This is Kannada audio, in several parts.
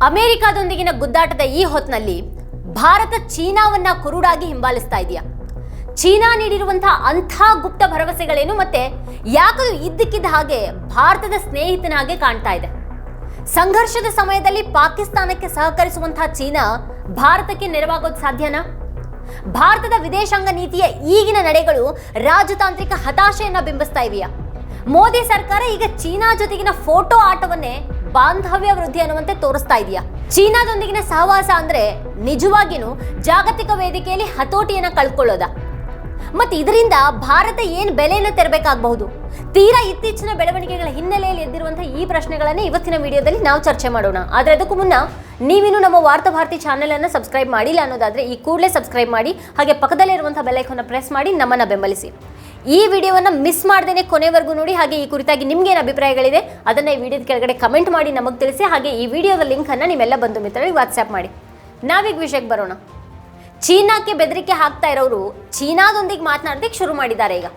ಅಮೆರಿಕಾದೊಂದಿಗಿನ ಗುದ್ದಾಟದ ಈ ಹೊತ್ತಿನಲ್ಲಿ ಭಾರತ ಚೀನಾವನ್ನ ಕುರುಡಾಗಿ ಹಿಂಬಾಲಿಸ್ತಾ ಇದೆಯಾ? ಚೀನಾ ನೀಡಿರುವಂತಹ ಅಂಥ ಗುಪ್ತ ಭರವಸೆಗಳೇನು ಮತ್ತೆ ಯಾಕದು ಇದ್ದಕ್ಕಿದ್ದ ಹಾಗೆ ಭಾರತದ ಸ್ನೇಹಿತನ ಹಾಗೆ ಕಾಣ್ತಾ ಇದೆ? ಸಂಘರ್ಷದ ಸಮಯದಲ್ಲಿ ಪಾಕಿಸ್ತಾನಕ್ಕೆ ಸಹಕರಿಸುವಂತಹ ಚೀನಾ ಭಾರತಕ್ಕೆ ನೆರವಾಗೋದು ಸಾಧ್ಯನಾ? ಭಾರತದ ವಿದೇಶಾಂಗ ನೀತಿಯ ಈಗಿನ ನಡೆಗಳು ರಾಜತಾಂತ್ರಿಕ ಹತಾಶೆಯನ್ನ ಬಿಂಬಿಸ್ತಾ ಇವೆಯಾ ಮೋದಿ ಸರ್ಕಾರ ಈಗ ಚೀನಾ ಜೊತೆಗಿನ ಫೋಟೋ ಆಟವನ್ನೇ ಬಾಂಧವ್ಯ ವೃದ್ಧಿ ಅನ್ನುವಂತೆ ತೋರಿಸ್ತಾ ಇದೆಯಾ? ಚೀನಾದೊಂದಿಗಿನ ಸಹವಾಸ ಅಂದ್ರೆ ನಿಜವಾಗಿಯೂ ಜಾಗತಿಕ ವೇದಿಕೆಯಲ್ಲಿ ಹತೋಟಿಯನ್ನ ಕಳ್ಕೊಳ್ಳೋದ? ಮತ್ತೆ ಇದರಿಂದ ಭಾರತ ಏನು ಬೆಲೆಯನ್ನು ತೆರಬೇಕಾಗಬಹುದು? ತೀರಾ ಇತ್ತೀಚಿನ ಬೆಳವಣಿಗೆಗಳ ಹಿನ್ನೆಲೆಯಲ್ಲಿ ಎದ್ದಿರುವಂತಹ ಈ ಪ್ರಶ್ನೆಗಳನ್ನೇ ಇವತ್ತಿನ ವಿಡಿಯೋದಲ್ಲಿ ನಾವು ಚರ್ಚೆ ಮಾಡೋಣ. ಆದ್ರೆ ಅದಕ್ಕೂ ಮುನ್ನ ನೀವಿನ್ನು ನಮ್ಮ ವಾರ್ತಾ ಭಾರತಿ ಚಾನೆಲ್ ಅನ್ನು ಸಬ್ಸ್ಕ್ರೈಬ್ ಮಾಡಿಲ್ಲ ಅನ್ನೋದಾದ್ರೆ ಈ ಕೂಡಲೇ ಸಬ್ಸ್ಕ್ರೈಬ್ ಮಾಡಿ, ಹಾಗೆ ಪಕ್ಕದಲ್ಲಿರುವಂಥ ಬೆಲೈಕನ್ನು ಪ್ರೆಸ್ ಮಾಡಿ ನಮ್ಮನ್ನು ಬೆಂಬಲಿಸಿ. ಈ ವಿಡಿಯೋವನ್ನ ಮಿಸ್ ಮಾಡ್ದೇನೆ ಕೊನೆವರೆಗೂ ನೋಡಿ, ಹಾಗೆ ಈ ಕುರಿತಾಗಿ ನಿಮ್ಗೇನು ಅಭಿಪ್ರಾಯಗಳಿದೆ ಅದನ್ನ ಈ ವಿಡಿಯೋದ ಕೆಳಗಡೆ ಕಮೆಂಟ್ ಮಾಡಿ ನಮಗೆ ತಿಳಿಸಿ, ಹಾಗೆ ಈ ವಿಡಿಯೋದ ಲಿಂಕ್ ಅನ್ನ ನಿಮ್ಮೆಲ್ಲ ಬಂಧು ಮಿತ್ರರಿಗೆ ವಾಟ್ಸ್ಆಪ್ ಮಾಡಿ. ನಾವೀಗ ವಿಷಯಕ್ಕೆ ಬರೋಣ. ಚೀನಾಕ್ಕೆ ಬೆದರಿಕೆ ಹಾಕ್ತಾ ಇರೋರು ಚೀನಾದೊಂದಿಗೆ ಮಾತನಾಡೋದಕ್ಕೆ ಶುರು ಮಾಡಿದ್ದಾರೆ ಈಗ.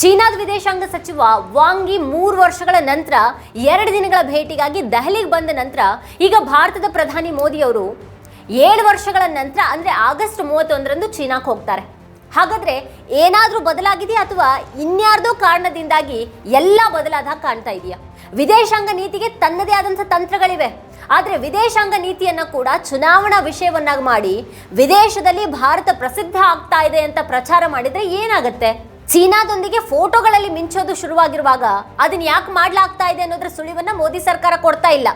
ಚೀನಾದ ವಿದೇಶಾಂಗ ಸಚಿವ ವಾಂಗಿ ಮೂರು ವರ್ಷಗಳ ನಂತರ ಎರಡು ದಿನಗಳ ಭೇಟಿಗಾಗಿ ದೆಹಲಿಗೆ ಬಂದ ನಂತರ ಈಗ ಭಾರತದ ಪ್ರಧಾನಿ ಮೋದಿ ಅವರು ಏಳು ವರ್ಷಗಳ ನಂತರ, ಅಂದರೆ ಆಗಸ್ಟ್ ಮೂವತ್ತೊಂದರಂದು ಚೀನಾಕ್ಕೆ ಹೋಗ್ತಾರೆ. ಹಾಗಾದರೆ ಏನಾದರೂ ಬದಲಾಗಿದೆಯಾ ಅಥವಾ ಇನ್ಯಾರ್ದೋ ಕಾರಣದಿಂದಾಗಿ ಎಲ್ಲ ಬದಲಾದ ಕಾಣ್ತಾ ಇದೆಯಾ? ವಿದೇಶಾಂಗ ನೀತಿಗೆ ತನ್ನದೇ ಆದಂಥ ತಂತ್ರಗಳಿವೆ. ಆದರೆ ವಿದೇಶಾಂಗ ನೀತಿಯನ್ನು ಕೂಡ ಚುನಾವಣಾ ವಿಷಯವನ್ನಾಗಿ ಮಾಡಿ ವಿದೇಶದಲ್ಲಿ ಭಾರತ ಪ್ರಸಿದ್ಧ ಆಗ್ತಾ ಇದೆ ಅಂತ ಪ್ರಚಾರ ಮಾಡಿದರೆ ಏನಾಗುತ್ತೆ? ಚೀನಾದೊಂದಿಗೆ ಫೋಟೋಗಳಲ್ಲಿ ಮಿಂಚೋದು ಶುರುವಾಗಿರುವಾಗ ಅದನ್ನ ಯಾಕೆ ಮಾಡ್ಲಾಗ್ತಾ ಇದೆ ಅನ್ನೋದ್ರ ಸುಳಿವನ್ನ ಮೋದಿ ಸರ್ಕಾರ ಕೊಡ್ತಾ ಇಲ್ಲ.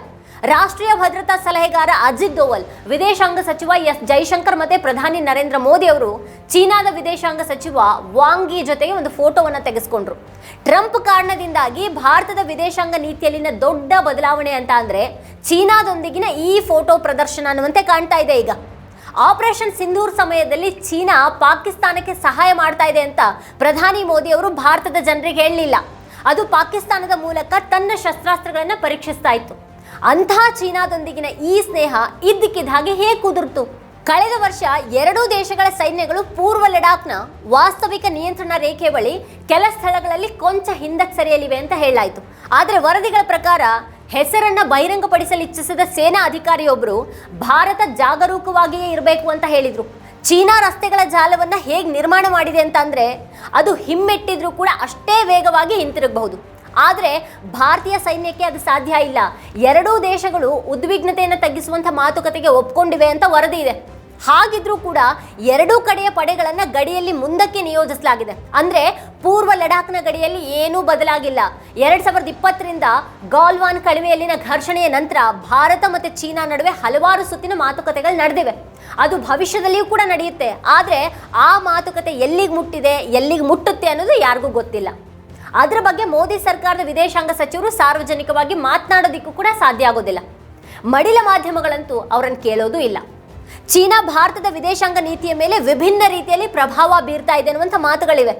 ರಾಷ್ಟ್ರೀಯ ಭದ್ರತಾ ಸಲಹೆಗಾರ ಅಜಿತ್ ದೋವಲ್, ವಿದೇಶಾಂಗ ಸಚಿವ ಎಸ್ ಜೈಶಂಕರ್ ಮತ್ತೆ ಪ್ರಧಾನಿ ನರೇಂದ್ರ ಮೋದಿ ಅವರು ಚೀನಾದ ವಿದೇಶಾಂಗ ಸಚಿವ ವಾಂಗಿ ಜೊತೆಗೆ ಒಂದು ಫೋಟೋವನ್ನು ತೆಗೆಸ್ಕೊಂಡ್ರು. ಟ್ರಂಪ್ ಕಾರಣದಿಂದಾಗಿ ಭಾರತದ ವಿದೇಶಾಂಗ ನೀತಿಯಲ್ಲಿನ ದೊಡ್ಡ ಬದಲಾವಣೆ ಅಂತ ಅಂದ್ರೆ ಚೀನಾದೊಂದಿಗಿನ ಈ ಫೋಟೋ ಪ್ರದರ್ಶನ ಅನ್ನುವಂತೆ ಕಾಣ್ತಾ ಇದೆ ಈಗ. ಆಪರೇಷನ್ ಸಿಂಧೂರ್ ಸಮಯದಲ್ಲಿ ಚೀನಾ ಪಾಕಿಸ್ತಾನಕ್ಕೆ ಸಹಾಯ ಮಾಡ್ತಾ ಇದೆ ಅಂತ ಪ್ರಧಾನಿ ಮೋದಿ ಅವರು ಭಾರತದ ಜನರಿಗೆ ಹೇಳಲಿಲ್ಲ. ಅದು ಪಾಕಿಸ್ತಾನದ ಮೂಲಕ ತನ್ನ ಶಸ್ತ್ರಾಸ್ತ್ರಗಳನ್ನು ಪರೀಕ್ಷಿಸ್ತಾ ಇತ್ತು. ಅಂತಹ ಚೀನಾದೊಂದಿಗಿನ ಈ ಸ್ನೇಹ ಇದ್ದಕ್ಕಿದ್ದ ಹಾಗೆ ಹೇಗೆ ಕುದುರ್ತು? ಕಳೆದ ವರ್ಷ ಎರಡೂ ದೇಶಗಳ ಸೈನ್ಯಗಳು ಪೂರ್ವ ಲಡಾಖ್ನ ವಾಸ್ತವಿಕ ನಿಯಂತ್ರಣ ರೇಖೆ ಬಳಿ ಕೆಲ ಸ್ಥಳಗಳಲ್ಲಿ ಕೊಂಚ ಹಿಂದಕ್ಕೆ ಸರಿಯಲಿವೆ ಅಂತ ಹೇಳಲಾಯಿತು. ಆದರೆ ವರದಿಗಳ ಪ್ರಕಾರ ಹೆಸರನ್ನ ಬಹಿರಂಗಪಡಿಸಲು ಇಚ್ಛಿಸಿದ ಸೇನಾ ಅಧಿಕಾರಿಯೊಬ್ಬರು ಭಾರತ ಜಾಗರೂಕವಾಗಿಯೇ ಇರಬೇಕು ಅಂತ ಹೇಳಿದರು. ಚೀನಾ ರಸ್ತೆಗಳ ಜಾಲವನ್ನು ಹೇಗೆ ನಿರ್ಮಾಣ ಮಾಡಿದೆ ಅಂತ ಅದು ಹಿಮ್ಮೆಟ್ಟಿದ್ರೂ ಕೂಡ ಅಷ್ಟೇ ವೇಗವಾಗಿ ಹಿಂತಿರುಗಬಹುದು. ಆದರೆ ಭಾರತೀಯ ಸೈನ್ಯಕ್ಕೆ ಅದು ಸಾಧ್ಯ ಇಲ್ಲ. ಎರಡೂ ದೇಶಗಳು ಉದ್ವಿಗ್ನತೆಯನ್ನು ತಗ್ಗಿಸುವಂಥ ಮಾತುಕತೆಗೆ ಒಪ್ಕೊಂಡಿವೆ ಅಂತ ವರದಿ ಇದೆ. ಹಾಗಿದ್ರೂ ಕೂಡ ಎರಡೂ ಕಡೆಯ ಪಡೆಗಳನ್ನು ಗಡಿಯಲ್ಲಿ ಮುಂದಕ್ಕೆ ನಿಯೋಜಿಸಲಾಗಿದೆ. ಅಂದ್ರೆ ಪೂರ್ವ ಲಡಾಖ್ನ ಗಡಿಯಲ್ಲಿ ಏನೂ ಬದಲಾಗಿಲ್ಲ. ಎರಡು ಸಾವಿರದ ಇಪ್ಪತ್ತರಿಂದ ಗಾಲ್ವಾನ್ ಕಣಿವೆಯಲ್ಲಿನ ಘರ್ಷಣೆಯ ನಂತರ ಭಾರತ ಮತ್ತು ಚೀನಾ ನಡುವೆ ಹಲವಾರು ಸುತ್ತಿನ ಮಾತುಕತೆಗಳು ನಡೆದಿವೆ. ಅದು ಭವಿಷ್ಯದಲ್ಲಿಯೂ ಕೂಡ ನಡೆಯುತ್ತೆ. ಆದರೆ ಆ ಮಾತುಕತೆ ಎಲ್ಲಿಗೆ ಮುಟ್ಟಿದೆ, ಎಲ್ಲಿಗೆ ಮುಟ್ಟುತ್ತೆ ಅನ್ನೋದು ಯಾರಿಗೂ ಗೊತ್ತಿಲ್ಲ. ಅದರ ಬಗ್ಗೆ ಮೋದಿ ಸರ್ಕಾರದ ವಿದೇಶಾಂಗ ಸಚಿವರು ಸಾರ್ವಜನಿಕವಾಗಿ ಮಾತನಾಡೋದಿಕ್ಕೂ ಕೂಡ ಸಾಧ್ಯ ಆಗೋದಿಲ್ಲ. ಮಡಿಲ ಮಾಧ್ಯಮಗಳಂತೂ ಅವರನ್ನು ಕೇಳೋದೂ ಇಲ್ಲ. ಚೀನಾ ಭಾರತದ ವಿದೇಶಾಂಗ ನೀತಿಯ ಮೇಲೆ ವಿಭಿನ್ನ ರೀತಿಯಲ್ಲಿ ಪ್ರಭಾವ ಬೀರ್ತಾ ಇದೆ ಅನ್ನುವಂಥ ಮಾತುಗಳಿವೆ.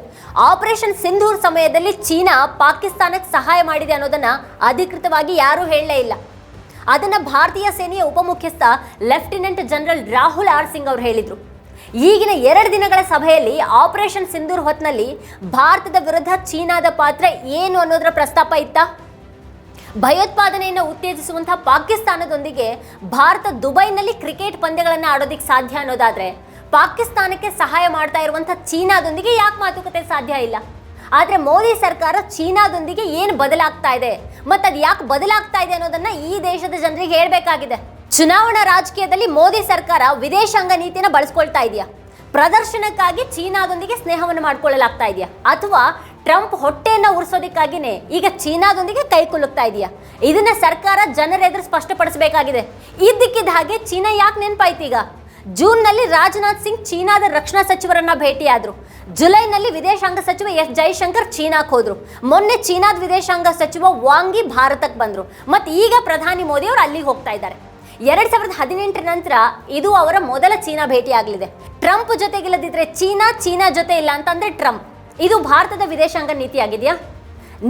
ಆಪರೇಷನ್ ಸಿಂಧೂರ್ ಸಮಯದಲ್ಲಿ ಚೀನಾ ಪಾಕಿಸ್ತಾನಕ್ಕೆ ಸಹಾಯ ಮಾಡಿದೆ ಅನ್ನೋದನ್ನು ಅಧಿಕೃತವಾಗಿ ಯಾರೂ ಹೇಳಲೇ ಇಲ್ಲ. ಅದನ್ನು ಭಾರತೀಯ ಸೇನೆಯ ಉಪಮುಖ್ಯಸ್ಥ lieutenant general Rahul R Singh ಅವರು ಹೇಳಿದ್ರು. ಈಗಿನ ಎರಡು ದಿನಗಳ ಸಭೆಯಲ್ಲಿ ಆಪರೇಷನ್ ಸಿಂಧೂರ್ ಹೊತ್ನಲ್ಲಿ ಭಾರತದ ವಿರುದ್ಧ ಚೀನಾದ ಪಾತ್ರ ಏನು ಅನ್ನೋದರ ಪ್ರಸ್ತಾಪ ಇತ್ತ? ಭಯೋತ್ಪಾದನೆಯನ್ನು ಉತ್ತೇಜಿಸುವಂತಹ ಪಾಕಿಸ್ತಾನದೊಂದಿಗೆ ಭಾರತ ದುಬೈನಲ್ಲಿ ಕ್ರಿಕೆಟ್ ಪಂದ್ಯಗಳನ್ನು ಆಡೋದಿಕ್ಕೆ ಸಾಧ್ಯ ಅನ್ನೋದಾದ್ರೆ ಪಾಕಿಸ್ತಾನಕ್ಕೆ ಸಹಾಯ ಮಾಡ್ತಾ ಇರುವಂತಹ ಚೀನಾದೊಂದಿಗೆ ಯಾಕೆ ಮಾತುಕತೆ ಸಾಧ್ಯ ಇಲ್ಲ? ಆದರೆ ಮೋದಿ ಸರ್ಕಾರ ಚೀನಾದೊಂದಿಗೆ ಏನು ಬದಲಾಗ್ತಾ ಇದೆ ಮತ್ತು ಅದು ಯಾಕೆ ಬದಲಾಗ್ತಾ ಇದೆ ಅನ್ನೋದನ್ನ ಈ ದೇಶದ ಜನರಿಗೆ ಹೇಳ್ಬೇಕಾಗಿದೆ. ಚುನಾವಣಾ ರಾಜಕೀಯದಲ್ಲಿ ಮೋದಿ ಸರ್ಕಾರ ವಿದೇಶಾಂಗ ನೀತಿಯನ್ನು ಬಳಸ್ಕೊಳ್ತಾ ಇದೆಯಾ? ಪ್ರದರ್ಶನಕ್ಕಾಗಿ ಚೀನಾದೊಂದಿಗೆ ಸ್ನೇಹವನ್ನು ಮಾಡಿಕೊಳ್ಳಲಾಗ್ತಾ ಇದೆಯಾ? ಅಥವಾ ಟ್ರಂಪ್ ಹೊಟ್ಟೆಯನ್ನು ಉರಿಸೋದಕ್ಕಾಗಿನೇ ಈಗ ಚೀನಾದೊಂದಿಗೆ ಕೈ ಕುಲುಕ್ತಾ ಇದೆಯಾ? ಇದನ್ನ ಸರ್ಕಾರ ಜನರ ಎದುರು ಸ್ಪಷ್ಟಪಡಿಸಬೇಕಾಗಿದೆ. ಇದ್ದಕ್ಕಿದ್ದ ಹಾಗೆ ಚೀನಾ ಯಾಕೆ ನೆನಪಾಯ್ತು ಈಗ? ಜೂನ್ನಲ್ಲಿ ರಾಜನಾಥ್ ಸಿಂಗ್ ಚೀನಾದ ರಕ್ಷಣಾ ಸಚಿವರನ್ನ ಭೇಟಿಯಾದ್ರು. ಜುಲೈನಲ್ಲಿ ವಿದೇಶಾಂಗ ಸಚಿವ ಎಸ್ ಜೈಶಂಕರ್ ಚೀನಾಕ್ ಹೋದ್ರು. ಮೊನ್ನೆ ಚೀನಾದ ವಿದೇಶಾಂಗ ಸಚಿವ ವಾಂಗಿ ಭಾರತಕ್ಕೆ ಬಂದರು. ಮತ್ತು ಈಗ ಪ್ರಧಾನಿ ಮೋದಿ ಅವರು ಅಲ್ಲಿಗೆ ಹೋಗ್ತಾ ಇದ್ದಾರೆ. ಎರಡ್ ಸಾವಿರದ ಹದಿನೆಂಟರ ನಂತರ ಇದು ಅವರ ಮೊದಲ ಚೀನಾ ಭೇಟಿ ಆಗಲಿದೆ ಟ್ರಂಪ್ ಜೊತೆಗಿಲ್ಲದಿದ್ರೆ ಚೀನಾ ಚೀನಾ ಜೊತೆ ಇಲ್ಲ ಅಂತಂದ್ರೆ ಟ್ರಂಪ್. ಇದು ಭಾರತದ ವಿದೇಶಾಂಗ ನೀತಿ ಆಗಿದೆಯಾ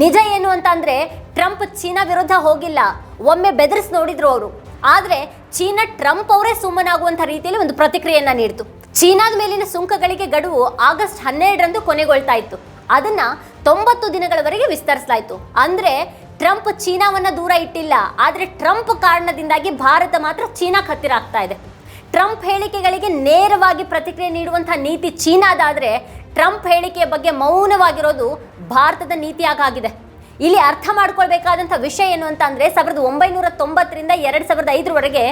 ನಿಜ ಏನು ಅಂತ ಅಂದ್ರೆ ಟ್ರಂಪ್ ಚೀನಾ ವಿರುದ್ಧ ಹೋಗಿಲ್ಲ, ಒಮ್ಮೆ ಬೆದರಿಸಿ ನೋಡಿದ್ರು ಅವರು. ಆದ್ರೆ ಚೀನಾ ಟ್ರಂಪ್ ಅವರೇ ಸುಮ್ಮನಾಗುವಂತ ರೀತಿಯಲ್ಲಿ ಒಂದು ಪ್ರತಿಕ್ರಿಯೆಯನ್ನ ನೀಡಿತು. ಚೀನಾದ ಮೇಲಿನ ಸುಂಕಗಳಿಗೆ ಗಡುವು ಆಗಸ್ಟ್ ಹನ್ನೆರಡರಂದು ಕೊನೆಗೊಳ್ತಾ ಇತ್ತು. ಅದನ್ನ ತೊಂಬತ್ತು ದಿನಗಳವರೆಗೆ ವಿಸ್ತರಿಸಲಾಯಿತು. ಅಂದ್ರೆ ಟ್ರಂಪ್ ಚೀನಾವನ್ನ ದೂರ ಇಟ್ಟಿಲ್ಲ. ಆದರೆ ಟ್ರಂಪ್ ಕಾರಣದಿಂದಾಗಿ ಭಾರತ ಮಾತ್ರ ಚೀನಾ ಹತ್ತಿರ ಆಗ್ತಾ ಇದೆ. ಟ್ರಂಪ್ ಹೇಳಿಕೆಗಳಿಗೆ ನೇರವಾಗಿ ಪ್ರತಿಕ್ರಿಯೆ ನೀಡುವಂತಹ ನೀತಿ ಚೀನಾದಾದರೆ ಟ್ರಂಪ್ ಹೇಳಿಕೆಯ ಬಗ್ಗೆ ಮೌನವಾಗಿರೋದು ಭಾರತದ ನೀತಿಯಾಗಾಗಿದೆ. ಇಲ್ಲಿ ಅರ್ಥ ಮಾಡ್ಕೊಳ್ಬೇಕಾದಂಥ ವಿಷಯ ಏನು ಅಂತ ಅಂದ್ರೆ ಸಾವಿರದ ಒಂಬೈನೂರ ತೊಂಬತ್ತರಿಂದ ಎರಡು ಸಾವಿರದ ಐದರವರೆಗೆ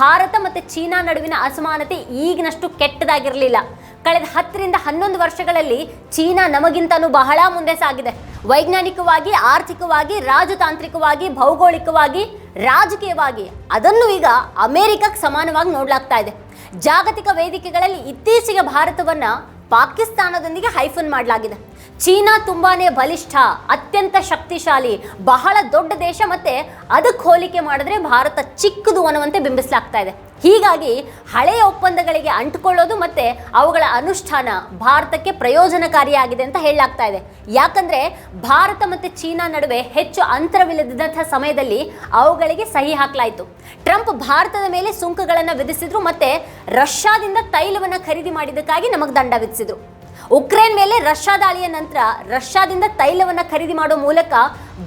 ಭಾರತ ಮತ್ತೆ ಚೀನಾ ನಡುವಿನ ಅಸಮಾನತೆ ಈಗಿನಷ್ಟು ಕೆಟ್ಟದಾಗಿರಲಿಲ್ಲ. ಕಳೆದ ಹತ್ತರಿಂದ ಹನ್ನೊಂದು ವರ್ಷಗಳಲ್ಲಿ ಚೀನಾ ನಮಗಿಂತನೂ ಬಹಳ ಮುಂದೆ ಸಾಗಿದೆ. ವೈಜ್ಞಾನಿಕವಾಗಿ, ಆರ್ಥಿಕವಾಗಿ, ರಾಜತಾಂತ್ರಿಕವಾಗಿ, ಭೌಗೋಳಿಕವಾಗಿ, ರಾಜಕೀಯವಾಗಿ ಅದನ್ನು ಈಗ ಅಮೆರಿಕಕ್ಕೆ ಸಮಾನವಾಗಿ ನೋಡ್ಲಾಗ್ತಾ ಇದೆ. ಜಾಗತಿಕ ವೇದಿಕೆಗಳಲ್ಲಿ ಇತ್ತೀಚೆಗೆ ಭಾರತವನ್ನು ಪಾಕಿಸ್ತಾನದೊಂದಿಗೆ ಹೈಫನ್ ಮಾಡಲಾಗಿದೆ. ಚೀನಾ ತುಂಬಾನೇ ಬಲಿಷ್ಠ, ಅತ್ಯಂತ ಶಕ್ತಿಶಾಲಿ, ಬಹಳ ದೊಡ್ಡ ದೇಶ ಮತ್ತೆ ಅದಕ್ಕೆ ಹೋಲಿಕೆ ಮಾಡಿದ್ರೆ ಭಾರತ ಚಿಕ್ಕದು ಅನ್ನುವಂತೆ ಬಿಂಬಿಸಲಾಗ್ತಾ ಇದೆ. ಹೀಗಾಗಿ ಹಳೆಯ ಒಪ್ಪಂದಗಳಿಗೆ ಅಂಟುಕೊಳ್ಳೋದು ಮತ್ತೆ ಅವುಗಳ ಅನುಷ್ಠಾನ ಭಾರತಕ್ಕೆ ಪ್ರಯೋಜನಕಾರಿಯಾಗಿದೆ ಅಂತ ಹೇಳಲಾಗ್ತಾ ಇದೆ. ಯಾಕಂದ್ರೆ ಭಾರತ ಮತ್ತೆ ಚೀನಾ ನಡುವೆ ಹೆಚ್ಚು ಅಂತರವಿಲ್ಲದಂತಹ ಸಮಯದಲ್ಲಿ ಅವುಗಳಿಗೆ ಸಹಿ ಹಾಕಲಾಯಿತು. ಟ್ರಂಪ್ ಭಾರತದ ಮೇಲೆ ಸುಂಕಗಳನ್ನು ವಿಧಿಸಿದ್ರು ಮತ್ತೆ ರಷ್ಯಾದಿಂದ ತೈಲವನ್ನು ಖರೀದಿ ಮಾಡಿದ್ದಕ್ಕಾಗಿ ನಮಗೆ ದಂಡ ವಿಧಿಸಿದ್ರು. ಉಕ್ರೇನ್ ಮೇಲೆ ರಷ್ಯಾ ದಾಳಿಯ ನಂತರ ರಷ್ಯಾದಿಂದ ತೈಲವನ್ನು ಖರೀದಿ ಮಾಡೋ ಮೂಲಕ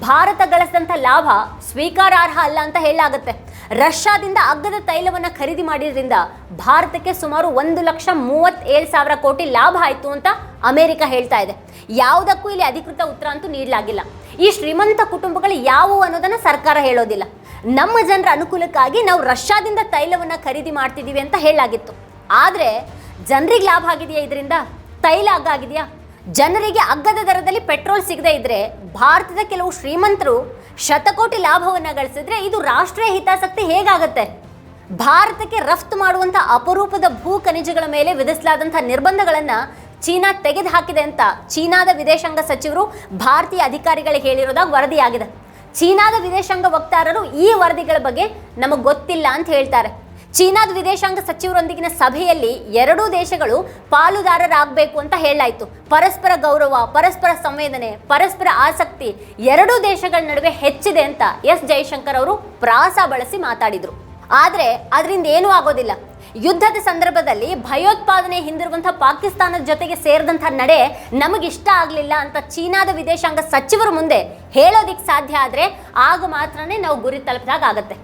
ಭಾರತ ಗಳಿಸಿದಂಥ ಲಾಭ ಸ್ವೀಕಾರಾರ್ಹ ಅಲ್ಲ ಅಂತ ಹೇಳಲಾಗುತ್ತೆ. ರಷ್ಯಾದಿಂದ ಅಗ್ಗದ ತೈಲವನ್ನು ಖರೀದಿ ಮಾಡಿದ್ರಿಂದ ಭಾರತಕ್ಕೆ ಸುಮಾರು ಒಂದು ಲಕ್ಷ ಮೂವತ್ತೇಳು ಸಾವಿರ ಕೋಟಿ ಲಾಭ ಆಯಿತು ಅಂತ ಅಮೆರಿಕ ಹೇಳ್ತಾ ಇದೆ. ಯಾವುದಕ್ಕೂ ಇಲ್ಲಿ ಅಧಿಕೃತ ಉತ್ತರ ಅಂತೂ ನೀಡಲಾಗಿಲ್ಲ. ಈ ಶ್ರೀಮಂತ ಕುಟುಂಬಗಳು ಯಾವುವು ಅನ್ನೋದನ್ನ ಸರ್ಕಾರ ಹೇಳೋದಿಲ್ಲ. ನಮ್ಮ ಜನರ ಅನುಕೂಲಕ್ಕಾಗಿ ನಾವು ರಷ್ಯಾದಿಂದ ತೈಲವನ್ನು ಖರೀದಿ ಮಾಡ್ತಿದ್ದೀವಿ ಅಂತ ಹೇಳಲಾಗಿತ್ತು. ಆದರೆ ಜನರಿಗೆ ಲಾಭ ಆಗಿದೆಯಾ ಇದರಿಂದ? ತೈಲ ಅಗ್ಗ ಆಗಿದೆಯಾ? ಜನರಿಗೆ ಅಗ್ಗದ ದರದಲ್ಲಿ ಪೆಟ್ರೋಲ್ ಸಿಗದೇ ಇದ್ರೆ ಭಾರತದ ಕೆಲವು ಶ್ರೀಮಂತರು ಶತಕೋಟಿ ಲಾಭವನ್ನು ಗಳಿಸಿದ್ರೆ ಇದು ರಾಷ್ಟ್ರೀಯ ಹಿತಾಸಕ್ತಿ ಹೇಗಾಗತ್ತೆ? ಭಾರತಕ್ಕೆ ರಫ್ತು ಮಾಡುವಂಥ ಅಪರೂಪದ ಭೂ ಖನಿಜಗಳ ಮೇಲೆ ವಿಧಿಸಲಾದಂಥ ನಿರ್ಬಂಧಗಳನ್ನು ಚೀನಾ ತೆಗೆದುಹಾಕಿದೆ ಅಂತ ಚೀನಾದ ವಿದೇಶಾಂಗ ಸಚಿವರು ಭಾರತೀಯ ಅಧಿಕಾರಿಗಳಿಗೆ ಹೇಳಿರೋದಾಗ ವರದಿಯಾಗಿದೆ. ಚೀನಾದ ವಿದೇಶಾಂಗ ವಕ್ತಾರರು ಈ ವರದಿಗಳ ಬಗ್ಗೆ ನಮಗೆ ಗೊತ್ತಿಲ್ಲ ಅಂತ ಹೇಳ್ತಾರೆ. ಚೀನಾದ ವಿದೇಶಾಂಗ ಸಚಿವರೊಂದಿಗಿನ ಸಭೆಯಲ್ಲಿ ಎರಡೂ ದೇಶಗಳು ಪಾಲುದಾರರಾಗಬೇಕು ಅಂತ ಹೇಳಲಾಯಿತು. ಪರಸ್ಪರ ಗೌರವ, ಪರಸ್ಪರ ಸಂವೇದನೆ, ಪರಸ್ಪರ ಆಸಕ್ತಿ ಎರಡೂ ದೇಶಗಳ ನಡುವೆ ಹೆಚ್ಚಿದೆ ಅಂತ ಎಸ್ ಜೈಶಂಕರ್ ಅವರು ಪ್ರಾಸ ಬಳಸಿ ಮಾತಾಡಿದರು. ಆದರೆ ಅದರಿಂದ ಏನೂ ಆಗೋದಿಲ್ಲ. ಯುದ್ಧದ ಸಂದರ್ಭದಲ್ಲಿ ಭಯೋತ್ಪಾದನೆ ಹಿಂದಿರುವಂತಹ ಪಾಕಿಸ್ತಾನದ ಜೊತೆಗೆ ಸೇರಿದಂಥ ನಡೆ ನಮಗಿಷ್ಟ ಆಗಲಿಲ್ಲ ಅಂತ ಚೀನಾದ ವಿದೇಶಾಂಗ ಸಚಿವರ ಮುಂದೆ ಹೇಳೋದಿಕ್ಕೆ ಸಾಧ್ಯ ಆದರೆ ಆಗ ಮಾತ್ರನೇ ನಾವು ಗುರಿ ತಲುಪಿದಾಗ ಆಗತ್ತೆ.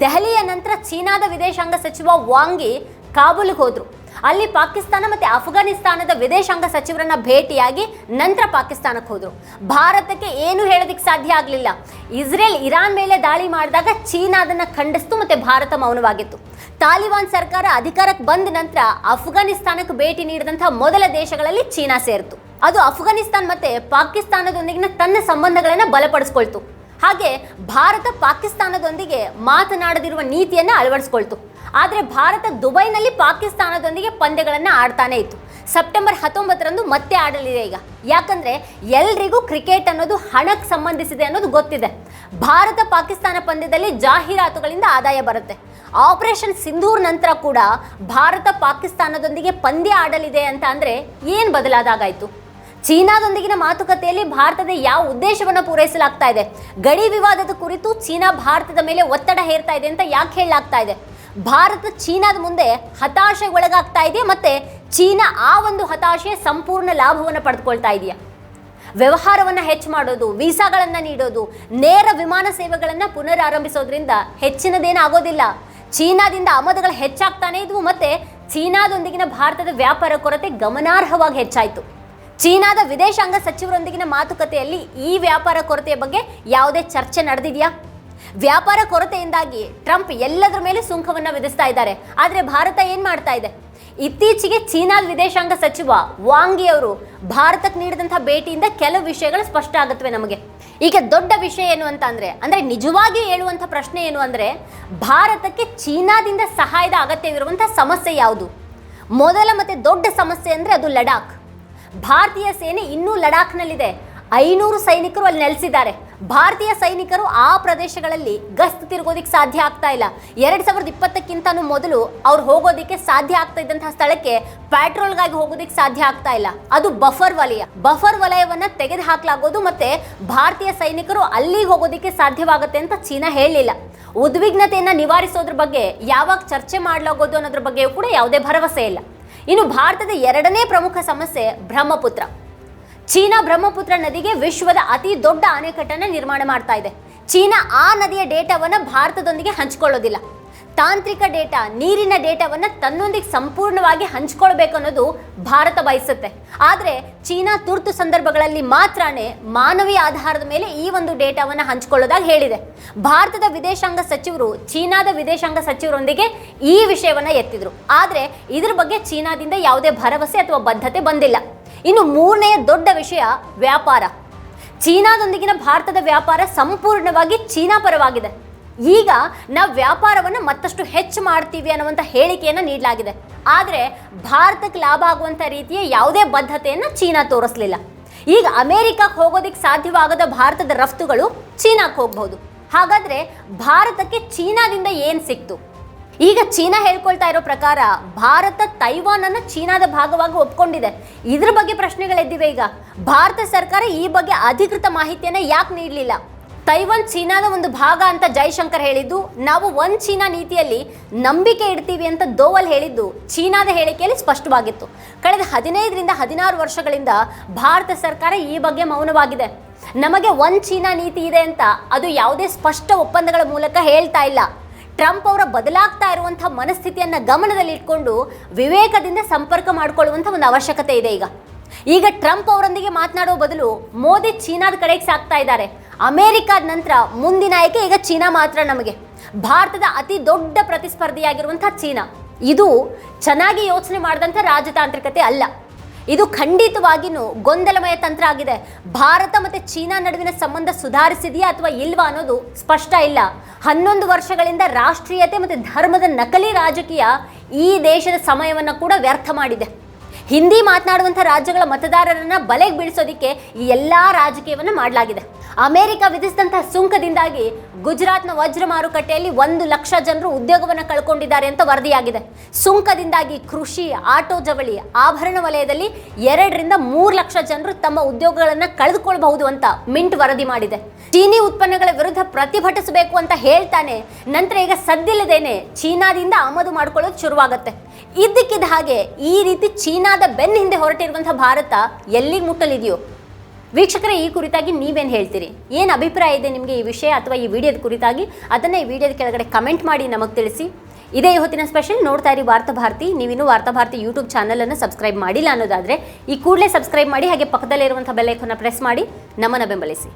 ದೆಹಲಿಯ ನಂತರ ಚೀನಾದ ವಿದೇಶಾಂಗ ಸಚಿವ ವಾಂಗಿ ಕಾಬೂಲ್ಗೆ ಹೋದರು. ಅಲ್ಲಿ ಪಾಕಿಸ್ತಾನ ಮತ್ತೆ ಅಫ್ಘಾನಿಸ್ತಾನದ ವಿದೇಶಾಂಗ ಸಚಿವರನ್ನ ಭೇಟಿಯಾಗಿ ನಂತರ ಪಾಕಿಸ್ತಾನಕ್ಕೆ ಹೋದರು. ಭಾರತಕ್ಕೆ ಏನು ಹೇಳೋದಕ್ಕೆ ಸಾಧ್ಯ ಆಗಲಿಲ್ಲ. ಇಸ್ರೇಲ್, ಇರಾನ್ ಮೇಲೆ ದಾಳಿ ಮಾಡಿದಾಗ ಚೀನಾ ಅದನ್ನು ಖಂಡಿಸ್ತು ಮತ್ತೆ ಭಾರತ ಮೌನವಾಗಿತ್ತು. ತಾಲಿಬಾನ್ ಸರ್ಕಾರ ಅಧಿಕಾರಕ್ಕೆ ಬಂದ ನಂತರ ಅಫ್ಘಾನಿಸ್ತಾನಕ್ಕೆ ಭೇಟಿ ನೀಡಿದಂಥ ಮೊದಲ ದೇಶಗಳಲ್ಲಿ ಚೀನಾ ಸೇರಿತು ಅದು ಅಫ್ಘಾನಿಸ್ತಾನ್ ಮತ್ತೆ ಪಾಕಿಸ್ತಾನದೊಂದಿಗಿನ ತನ್ನ ಸಂಬಂಧಗಳನ್ನು ಬಲಪಡಿಸ್ಕೊಳ್ತು. ಹಾಗೆ ಭಾರತ ಪಾಕಿಸ್ತಾನದೊಂದಿಗೆ ಮಾತನಾಡದಿರುವ ನೀತಿಯನ್ನು ಅಳವಡಿಸ್ಕೊಳ್ತು. ಆದರೆ ಭಾರತ ದುಬೈನಲ್ಲಿ ಪಾಕಿಸ್ತಾನದೊಂದಿಗೆ ಪಂದ್ಯಗಳನ್ನು ಆಡ್ತಾನೆ ಇತ್ತು. ಸೆಪ್ಟೆಂಬರ್ ಹತ್ತೊಂಬತ್ತರಂದು ಮತ್ತೆ ಆಡಲಿದೆ ಈಗ. ಯಾಕಂದ್ರೆ ಎಲ್ರಿಗೂ ಕ್ರಿಕೆಟ್ ಅನ್ನೋದು ಹಣಕ್ಕೆ ಸಂಬಂಧಿಸಿದೆ ಅನ್ನೋದು ಗೊತ್ತಿದೆ. ಭಾರತ ಪಾಕಿಸ್ತಾನ ಪಂದ್ಯದಲ್ಲಿ ಜಾಹೀರಾತುಗಳಿಂದ ಆದಾಯ ಬರುತ್ತೆ. ಆಪರೇಷನ್ ಸಿಂಧೂರ್ ನಂತರ ಕೂಡ ಭಾರತ ಪಾಕಿಸ್ತಾನದೊಂದಿಗೆ ಪಂದ್ಯ ಆಡಲಿದೆ ಅಂತ ಅಂದರೆ ಏನು ಬದಲಾದಾಗಾಯ್ತು? ಚೀನಾದೊಂದಿಗಿನ ಮಾತುಕತೆಯಲ್ಲಿ ಭಾರತದ ಯಾವ ಉದ್ದೇಶವನ್ನು ಪೂರೈಸಲಾಗ್ತಾ ಇದೆ? ಗಡಿ ವಿವಾದದ ಕುರಿತು ಚೀನಾ ಭಾರತದ ಮೇಲೆ ಒತ್ತಡ ಹೇರ್ತಾ ಇದೆ ಅಂತ ಯಾಕೆ ಹೇಳಲಾಗ್ತಾ ಇದೆ? ಭಾರತ ಚೀನಾದ ಮುಂದೆ ಹತಾಶೆ ಒಳಗಾಗ್ತಾ ಇದೆಯಾ ಮತ್ತೆ ಚೀನಾ ಆ ಒಂದು ಹತಾಶೆ ಸಂಪೂರ್ಣ ಲಾಭವನ್ನು ಪಡೆದುಕೊಳ್ತಾ ಇದೆಯಾ? ವ್ಯವಹಾರವನ್ನು ಹೆಚ್ಚು ಮಾಡೋದು, ವೀಸಾಗಳನ್ನು ನೀಡೋದು, ನೇರ ವಿಮಾನ ಸೇವೆಗಳನ್ನು ಪುನರಾರಂಭಿಸೋದ್ರಿಂದ ಹೆಚ್ಚಿನದೇನು ಆಗೋದಿಲ್ಲ. ಚೀನಾದಿಂದ ಆಮದುಗಳು ಹೆಚ್ಚಾಗ್ತಾನೆ ಇದ್ವು ಮತ್ತೆ ಚೀನಾದೊಂದಿಗಿನ ಭಾರತದ ವ್ಯಾಪಾರ ಕೊರತೆ ಗಮನಾರ್ಹವಾಗಿ ಹೆಚ್ಚಾಯಿತು. ಚೀನಾದ ವಿದೇಶಾಂಗ ಸಚಿವರೊಂದಿಗಿನ ಮಾತುಕತೆಯಲ್ಲಿ ಈ ವ್ಯಾಪಾರ ಕೊರತೆಯ ಬಗ್ಗೆ ಯಾವುದೇ ಚರ್ಚೆ ನಡೆದಿದೆಯಾ? ವ್ಯಾಪಾರ ಕೊರತೆಯಿಂದಾಗಿ ಟ್ರಂಪ್ ಎಲ್ಲದರ ಮೇಲೆ ಸುಂಕವನ್ನು ವಿಧಿಸ್ತಾ ಇದ್ದಾರೆ. ಆದರೆ ಭಾರತ ಏನು ಮಾಡ್ತಾ ಇದೆ? ಇತ್ತೀಚೆಗೆ ಚೀನಾದ ವಿದೇಶಾಂಗ ಸಚಿವ ವಾಂಗಿ ಅವರು ಭಾರತಕ್ಕೆ ನೀಡಿದಂಥ ಭೇಟಿಯಿಂದ ಕೆಲವು ವಿಷಯಗಳು ಸ್ಪಷ್ಟ ಆಗುತ್ತವೆ ನಮಗೆ. ಈಗ ದೊಡ್ಡ ವಿಷಯ ಏನು ಅಂತ ಅಂದರೆ ಅಂದರೆ ನಿಜವಾಗಿ ಹೇಳುವಂಥ ಪ್ರಶ್ನೆ ಏನು ಅಂದರೆ, ಭಾರತಕ್ಕೆ ಚೀನಾದಿಂದ ಸಹಾಯದ ಅಗತ್ಯವಿರುವಂಥ ಸಮಸ್ಯೆ ಯಾವುದು? ಮೊದಲ ಮತ್ತು ದೊಡ್ಡ ಸಮಸ್ಯೆ ಅಂದರೆ ಅದು ಲಡಾಖ್. ಭಾರತೀಯ ಸೇನೆ ಇನ್ನೂ ಲಡಾಖ್ನಲ್ಲಿದೆ. ಐನೂರು ಸೈನಿಕರು ಅಲ್ಲಿ ನೆಲೆಸಿದ್ದಾರೆ. ಭಾರತೀಯ ಸೈನಿಕರು ಆ ಪ್ರದೇಶಗಳಲ್ಲಿ ಗಸ್ತು ತಿರುಗೋದಿಕ್ಕೆ ಸಾಧ್ಯ ಆಗ್ತಾ ಇಲ್ಲ. ಎರಡು ಸಾವಿರದ ಇಪ್ಪತ್ತಕ್ಕಿಂತನೂ ಮೊದಲು ಅವ್ರು ಹೋಗೋದಕ್ಕೆ ಸಾಧ್ಯ ಆಗ್ತಾ ಇದ್ದಂತಹ ಸ್ಥಳಕ್ಕೆ ಪ್ಯಾಟ್ರೋಲ್ಗಾಗಿ ಹೋಗೋದಿಕ್ಕೆ ಸಾಧ್ಯ ಆಗ್ತಾ ಇಲ್ಲ. ಅದು ಬಫರ್ ವಲಯ. ಬಫರ್ ವಲಯವನ್ನ ತೆಗೆದು ಹಾಕಲಾಗೋದು ಮತ್ತೆ ಭಾರತೀಯ ಸೈನಿಕರು ಅಲ್ಲಿಗೆ ಹೋಗೋದಿಕ್ಕೆ ಸಾಧ್ಯವಾಗುತ್ತೆ ಅಂತ ಚೀನಾ ಹೇಳಲಿಲ್ಲ. ಉದ್ವಿಗ್ನತೆಯನ್ನು ನಿವಾರಿಸೋದ್ರ ಬಗ್ಗೆ ಯಾವಾಗ ಚರ್ಚೆ ಮಾಡಲಾಗೋದು ಅನ್ನೋದ್ರ ಬಗ್ಗೆಯೂ ಕೂಡ ಯಾವುದೇ ಭರವಸೆ ಇಲ್ಲ. ಇನ್ನು ಭಾರತದ ಎರಡನೇ ಪ್ರಮುಖ ಸಮಸ್ಯೆ ಬ್ರಹ್ಮಪುತ್ರ. ಚೀನಾ ಬ್ರಹ್ಮಪುತ್ರ ನದಿಗೆ ವಿಶ್ವದ ಅತಿ ದೊಡ್ಡ ಅಣೆಕಟ್ಟನ್ನು ನಿರ್ಮಾಣ ಮಾಡ್ತಾ ಇದೆ. ಚೀನಾ ಆ ನದಿಯ ಡೇಟಾವನ್ನು ಭಾರತದೊಂದಿಗೆ ಹಂಚಿಕೊಳ್ಳೋದಿಲ್ಲ. ತಾಂತ್ರಿಕ ಡೇಟಾ, ನೀರಿನ ಡೇಟಾವನ್ನು ತನ್ನೊಂದಿಗೆ ಸಂಪೂರ್ಣವಾಗಿ ಹಂಚ್ಕೊಳ್ಬೇಕು ಅನ್ನೋದು ಭಾರತ ಬಯಸುತ್ತೆ. ಆದರೆ ಚೀನಾ ತುರ್ತು ಸಂದರ್ಭಗಳಲ್ಲಿ ಮಾತ್ರನೇ ಮಾನವೀಯ ಆಧಾರದ ಮೇಲೆ ಈ ಒಂದು ಡೇಟಾವನ್ನು ಹಂಚಿಕೊಳ್ಳೋದಾಗಿ ಹೇಳಿದೆ. ಭಾರತದ ವಿದೇಶಾಂಗ ಸಚಿವರು, ಚೀನಾದ ವಿದೇಶಾಂಗ ಸಚಿವರೊಂದಿಗೆ ಈ ವಿಷಯವನ್ನು ಎತ್ತಿದ್ರು. ಆದರೆ ಇದ್ರ ಬಗ್ಗೆ ಚೀನಾದಿಂದ ಯಾವುದೇ ಭರವಸೆ ಅಥವಾ ಬದ್ಧತೆ ಬಂದಿಲ್ಲ. ಇನ್ನು ಮೂರನೆಯ ದೊಡ್ಡ ವಿಷಯ ವ್ಯಾಪಾರ. ಚೀನಾದೊಂದಿಗಿನ ಭಾರತದ ವ್ಯಾಪಾರ ಸಂಪೂರ್ಣವಾಗಿ ಚೀನಾ ಪರವಾಗಿದೆ. ಈಗ ನಾವು ವ್ಯಾಪಾರವನ್ನು ಮತ್ತಷ್ಟು ಹೆಚ್ಚು ಮಾಡ್ತೀವಿ ಅನ್ನುವಂಥ ಹೇಳಿಕೆಯನ್ನು ನೀಡಲಾಗಿದೆ. ಆದರೆ ಭಾರತಕ್ಕೆ ಲಾಭ ಆಗುವಂಥ ರೀತಿಯ ಯಾವುದೇ ಬದ್ಧತೆಯನ್ನು ಚೀನಾ ತೋರಿಸಲಿಲ್ಲ. ಈಗ ಅಮೆರಿಕಕ್ಕೆ ಹೋಗೋದಕ್ಕೆ ಸಾಧ್ಯವಾಗದ ಭಾರತದ ರಫ್ತುಗಳು ಚೀನಾಕ್ಕೆ ಹೋಗ್ಬೋದು ಹಾಗಾದರೆ ಭಾರತಕ್ಕೆ ಚೀನಾದಿಂದ ಏನು ಸಿಕ್ತು? ಈಗ ಚೀನಾ ಹೇಳ್ಕೊಳ್ತಾ ಇರೋ ಪ್ರಕಾರ ಭಾರತ ತೈವಾನ್ ಅನ್ನು ಚೀನಾದ ಭಾಗವಾಗಿ ಒಪ್ಕೊಂಡಿದೆ. ಇದ್ರ ಬಗ್ಗೆ ಪ್ರಶ್ನೆಗಳೆದ್ದಿವೆ ಈಗ. ಭಾರತ ಸರ್ಕಾರ ಈ ಬಗ್ಗೆ ಅಧಿಕೃತ ಮಾಹಿತಿಯನ್ನು ಯಾಕೆ ನೀಡಲಿಲ್ಲ? ತೈವಾನ್ ಚೀನಾದ ಒಂದು ಭಾಗ ಅಂತ ಜೈಶಂಕರ್ ಹೇಳಿದ್ದು, ನಾವು ಒಂದ್ ಚೀನಾ ನೀತಿಯಲ್ಲಿ ನಂಬಿಕೆ ಇಡ್ತೀವಿ ಅಂತ ದೋವಲ್ ಹೇಳಿದ್ದು ಚೀನಾದ ಹೇಳಿಕೆಯಲ್ಲಿ ಸ್ಪಷ್ಟವಾಗಿತ್ತು. ಕಳೆದ ಹದಿನೈದರಿಂದ ಹದಿನಾರು ವರ್ಷಗಳಿಂದ ಭಾರತ ಸರ್ಕಾರ ಈ ಬಗ್ಗೆ ಮೌನವಾಗಿದೆ. ನಮಗೆ ಒಂದ್ ಚೀನಾ ನೀತಿ ಇದೆ ಅಂತ ಅದು ಯಾವುದೇ ಸ್ಪಷ್ಟ ಒಪ್ಪಂದಗಳ ಮೂಲಕ ಹೇಳ್ತಾ ಇಲ್ಲ. ಟ್ರಂಪ್ ಅವರ ಬದಲಾಗ್ತಾ ಇರುವಂಥ ಮನಸ್ಥಿತಿಯನ್ನ ಗಮನದಲ್ಲಿಟ್ಕೊಂಡು ವಿವೇಕದಿಂದ ಸಂಪರ್ಕ ಮಾಡಿಕೊಳ್ಳುವಂಥ ಒಂದು ಅವಶ್ಯಕತೆ ಇದೆ ಈಗ. ಈಗ ಟ್ರಂಪ್ ಅವರೊಂದಿಗೆ ಮಾತನಾಡುವ ಬದಲು ಮೋದಿ ಚೀನಾದ ಕಡೆಗೆ ಸಾಕ್ತಾ ಇದ್ದಾರೆ. ಅಮೆರಿಕಾದ ನಂತರ ಮುಂದಿನ ಆಯ್ಕೆ ಈಗ ಚೀನಾ ಮಾತ್ರ ನಮಗೆ. ಭಾರತದ ಅತಿ ದೊಡ್ಡ ಪ್ರತಿಸ್ಪರ್ಧಿಯಾಗಿರುವಂಥ ಚೀನಾ. ಇದು ಚೆನ್ನಾಗಿ ಯೋಚನೆ ಮಾಡಿದಂಥ ರಾಜತಾಂತ್ರಿಕತೆ ಅಲ್ಲ. ಇದು ಖಂಡಿತವಾಗಿಯೂ ಗೊಂದಲಮಯ ತಂತ್ರ ಆಗಿದೆ. ಭಾರತ ಮತ್ತು ಚೀನಾ ನಡುವಿನ ಸಂಬಂಧ ಸುಧಾರಿಸಿದೆಯಾ ಅಥವಾ ಇಲ್ವಾ ಅನ್ನೋದು ಸ್ಪಷ್ಟ ಇಲ್ಲ. ಹನ್ನೊಂದು ವರ್ಷಗಳಿಂದ ರಾಷ್ಟ್ರೀಯತೆ ಮತ್ತು ಧರ್ಮದ ನಕಲಿ ರಾಜಕೀಯ ಈ ದೇಶದ ಸಮಯವನ್ನು ಕೂಡ ವ್ಯರ್ಥ ಮಾಡಿದೆ. ಹಿಂದಿ ಮಾತನಾಡುವಂಥ ರಾಜ್ಯಗಳ ಮತದಾರರನ್ನ ಬಲೆಗೆ ಬೀಳಿಸೋದಕ್ಕೆ ಈ ಎಲ್ಲ ರಾಜಕೀಯವನ್ನು ಮಾಡಲಾಗಿದೆ. ಅಮೆರಿಕ ವಿಧಿಸಿದಂತಹ ಸುಂಕದಿಂದಾಗಿ ಗುಜರಾತ್ನ ವಜ್ರ ಮಾರುಕಟ್ಟೆಯಲ್ಲಿ ಒಂದು ಲಕ್ಷ ಜನರು ಉದ್ಯೋಗವನ್ನು ಕಳ್ಕೊಂಡಿದ್ದಾರೆ ಅಂತ ವರದಿಯಾಗಿದೆ. ಸುಂಕದಿಂದಾಗಿ ಕೃಷಿ, ಆಟೋ ಜವಳಿ, ಆಭರಣ ವಲಯದಲ್ಲಿ ಎರಡರಿಂದ ಮೂರು ಲಕ್ಷ ಜನರು ತಮ್ಮ ಉದ್ಯೋಗಗಳನ್ನು ಕಳೆದುಕೊಳ್ಬಹುದು ಅಂತ ಮಿಂಟ್ ವರದಿ ಮಾಡಿದೆ. ಚೀನಿ ಉತ್ಪನ್ನಗಳ ವಿರುದ್ಧ ಪ್ರತಿಭಟಿಸಬೇಕು ಅಂತ ಹೇಳ್ತಾನೆ, ನಂತರ ಈಗ ಸದ್ದಿಲ್ಲದೇನೆ ಚೀನಾದಿಂದ ಆಮದು ಮಾಡಿಕೊಳ್ಳೋದು ಶುರುವಾಗುತ್ತೆ. ಇದ್ದಕ್ಕಿದ್ದ ಹಾಗೆ ಈ ರೀತಿ ಚೀನಾದ ಬೆನ್ನ ಹಿಂದೆ ಹೊರಟಿರುವಂಥ ಭಾರತ ಎಲ್ಲಿಗೆ ಮುಟ್ಟಲಿದೆಯೋ? ವೀಕ್ಷಕರೇ, ಈ ಕುರಿತಾಗಿ ನೀವೇನು ಹೇಳ್ತೀರಿ? ಏನು ಅಭಿಪ್ರಾಯ ಇದೆ ನಿಮಗೆ ಈ ವಿಷಯ ಅಥವಾ ಈ ವಿಡಿಯೋದ ಕುರಿತಾಗಿ? ಅದನ್ನು ಈ ವಿಡಿಯೋದ ಕೆಳಗಡೆ ಕಮೆಂಟ್ ಮಾಡಿ ನಮಗೆ ತಿಳಿಸಿ. ಇದೇ ಇವತ್ತಿನ ಸ್ಪೆಷಲ್ ನೋಡ್ತಾ ಇರಿ ವಾರ್ತಾಭಾರತಿ ನೀವಿನ್ನೂ ವಾರ್ತಾ ಭಾರತಿ ಯೂಟ್ಯೂಬ್ ಚಾನಲನ್ನು ಸಬ್ಸ್ಕ್ರೈಬ್ ಮಾಡಿಲ್ಲ ಅನ್ನೋದಾದರೆ ಈ ಕೂಡಲೇ ಸಬ್ಸ್ಕ್ರೈಬ್ ಮಾಡಿ ಹಾಗೆ ಪಕ್ಕದಲ್ಲಿರುವಂಥ ಬೆಲ್ಲೈಕನ್ನ ಪ್ರೆಸ್ ಮಾಡಿ ನಮ್ಮನ್ನು ಬೆಂಬಲಿಸಿ.